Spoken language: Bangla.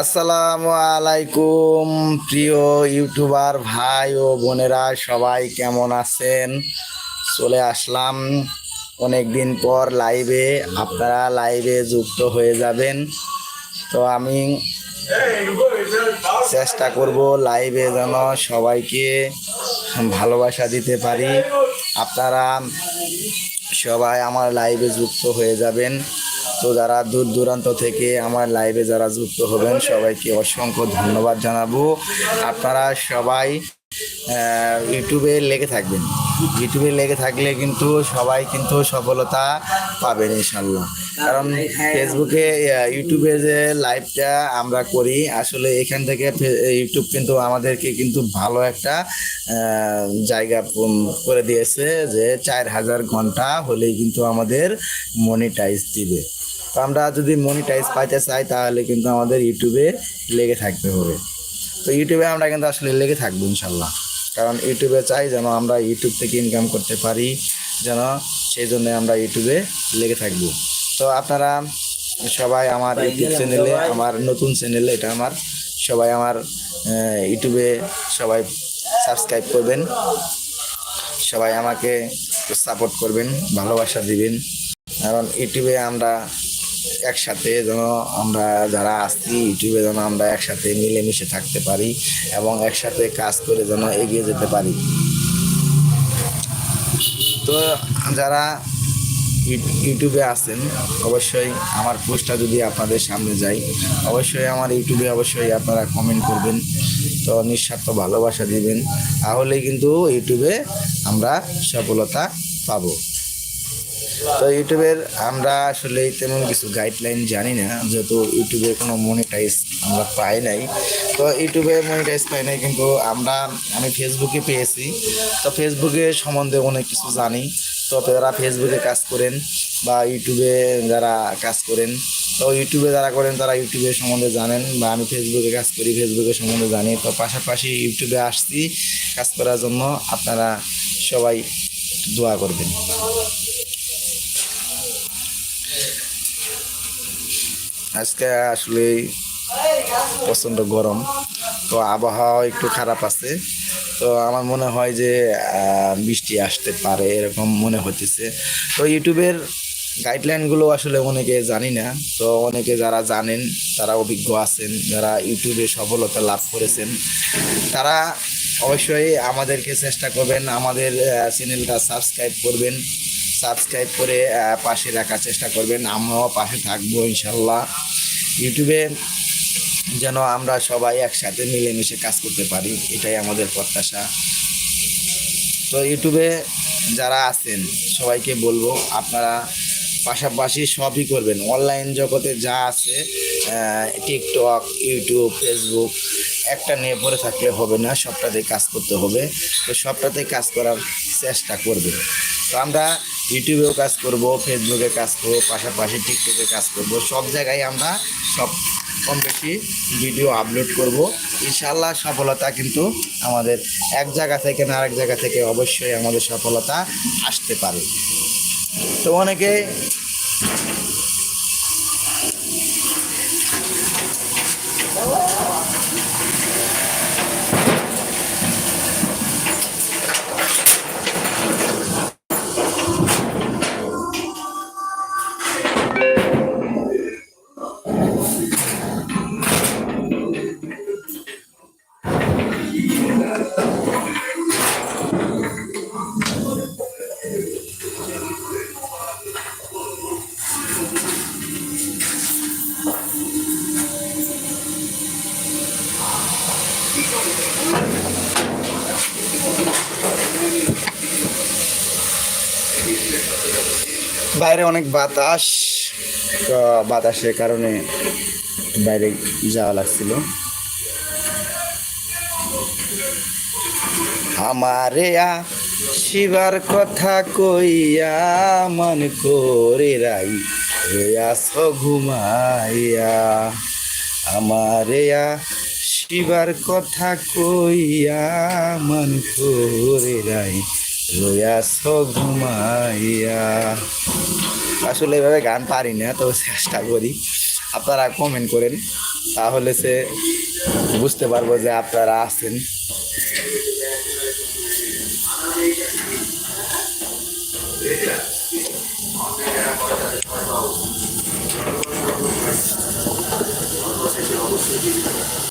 আসসালামু আলাইকুম, প্রিয় ইউটিউবার ভাই ও বোনেরা, সবাই কেমন আছেন? চলে আসলাম অনেক দিন পর লাইভে আপনারা লাইভে যুক্ত হয়ে যাবেন। তো আমি চেষ্টা করব লাইভে যেন সবাইকে ভালোবাসা দিতে পারি। আপনারা সবাই আমার লাইভে যুক্ত হয়ে যাবেন। তো যারা দূর দূরান্ত থেকে আমার লাইভে যারা যুক্ত হবেন, সবাইকে অসংখ্য ধন্যবাদ জানাব। আপনারা সবাই ইউটিউবে লেগে থাকবেন। ইউটিউবে লেগে থাকলে কিন্তু সবাই কিন্তু সফলতা পাবেন ইনশাল্লাহ কারণ ফেসবুকে ইউটিউবে যে লাইভটা আমরা করি, আসলে এখান থেকে ইউটিউব কিন্তু আমাদেরকে কিন্তু ভালো একটা জায়গা করে দিয়েছে যে চার হাজার ঘণ্টা হলেই কিন্তু আমাদের মনিটাইজ দিবে। তো আমরা যদি মনিটাইজ পাইতে চাই তাহলে কিন্তু আমাদের ইউটিউবে লেগে থাকতে হবে। তো ইউটিউবে আমরা কিন্তু আসলে লেগে থাকব ইনশাল্লাহ। কারণ ইউটিউবে চাই যেন আমরা ইউটিউব থেকে ইনকাম করতে পারি যেন সেই জন্য আমরা ইউটিউবে লেগে থাকব। তো আপনারা সবাই আমার ইউটিউব চ্যানেলে আমার নতুন চ্যানেলে এটা আমার সবাই আমার ইউটিউবে সবাই সাবস্ক্রাইব করবেন। সবাই আমাকে সাপোর্ট করবেন ভালোবাসা দিবেন। কারণ ইউটিউবে আমরা একসাথে যেন আমরা যারা আসছি ইউটিউবে যেন আমরা একসাথে মিলেমিশে থাকতে পারি এবং একসাথে কাজ করে যেন এগিয়ে যেতে পারি। তো যারা ইউটিউবে আছেন, অবশ্যই আমার পোস্টটা যদি আপনাদের সামনে যায়, অবশ্যই আমার ইউটিউবে অবশ্যই আপনারা কমেন্ট করবেন, তো নিঃস্বার্থ ভালোবাসা দিবেন, তাহলেই কিন্তু ইউটিউবে আমরা সফলতা পাবো। তো ইউটিউবের আমরা আসলে তেমন কিছু গাইডলাইন জানি না, যেহেতু ইউটিউবে কোনো মনিটাইজ আমরা পাই নাই। তো ইউটিউবে মনিটাইজ পাই নাই, কিন্তু আমরা, আমি ফেসবুকে পেয়েছি। তো ফেসবুকে সম্বন্ধে অনেক কিছু জানি। তো যারা ফেসবুকে কাজ করেন বা ইউটিউবে যারা কাজ করেন, তো ইউটিউবে যারা করেন, তারা ইউটিউবে সম্বন্ধে জানেন বা আমি ফেসবুকে কাজ করি ফেসবুকের সম্বন্ধে জানি। তো পাশাপাশি ইউটিউবে আসছি কাজ করার জন্য। আপনারা সবাই দোয়া করবেন। আজকে আসলে প্রচণ্ড গরম। তো আবহাওয়া একটু খারাপ আছে। তো আমার মনে হয় যে বৃষ্টি আসতে পারে এরকম মনে হতেছে তো ইউটিউবের গাইডলাইনগুলো আসলে অনেকে জানি না। তো অনেকে যারা জানেন, তারা অভিজ্ঞ আছেন, যারা ইউটিউবে সফলতা লাভ করেছেন, তারা অবশ্যই আমাদেরকে চেষ্টা করবেন, আমাদের চ্যানেলটা সাবস্ক্রাইব করবেন। সাবস্ক্রাইব করে পাশে রাখার চেষ্টা করবেন। আমরাও পাশে থাকব, ইনশাল্লাহ। ইউটিউবে যেন আমরা সবাই একসাথে মিলেমিশে কাজ করতে পারি, এটাই আমাদের প্রত্যাশা। তো ইউটিউবে যারা আছেন, সবাইকে বলব, আপনারা পাশাপাশি সবই করবেন। অনলাইন জগতে যা আছে টিকটক, ইউটিউব, ফেসবুক, একটা নিয়ে পড়ে থাকলে হবে না সবটাতে কাজ করতে হবে। তো সবটাতে কাজ করার চেষ্টা করবে তো আমরা ইউটিউবেও কাজ করব ফেসবুকে কাজ করব, পাশাপাশি টিকটকে কাজ করব, সব জায়গায় আমরা সব কম বেশি ভিডিও আপলোড করব। ইনশাল্লাহ সফলতা কিন্তু আমাদের এক জায়গা থেকে না আরেক জায়গা থেকে অবশ্যই আমাদের সফলতা আসতে পারে। তো অনেকে বাইরে অনেক বাতাস বাতাসের কারণে বাইরে যাওয়া লাগছিল। আমারে শিবার কথা কইয়া মন করে রাই হইয়াছ ঘুমাইয়া। আমারে শিবার কথা কইয়া মন করে রাই লয়া ঘুমাইয়া। আসলে এভাবে গান পারি না, তো চেষ্টা করি। আপনারা কমেন্ট করেন, তাহলে সে বুঝতে পারব যে আপনারা আছেন।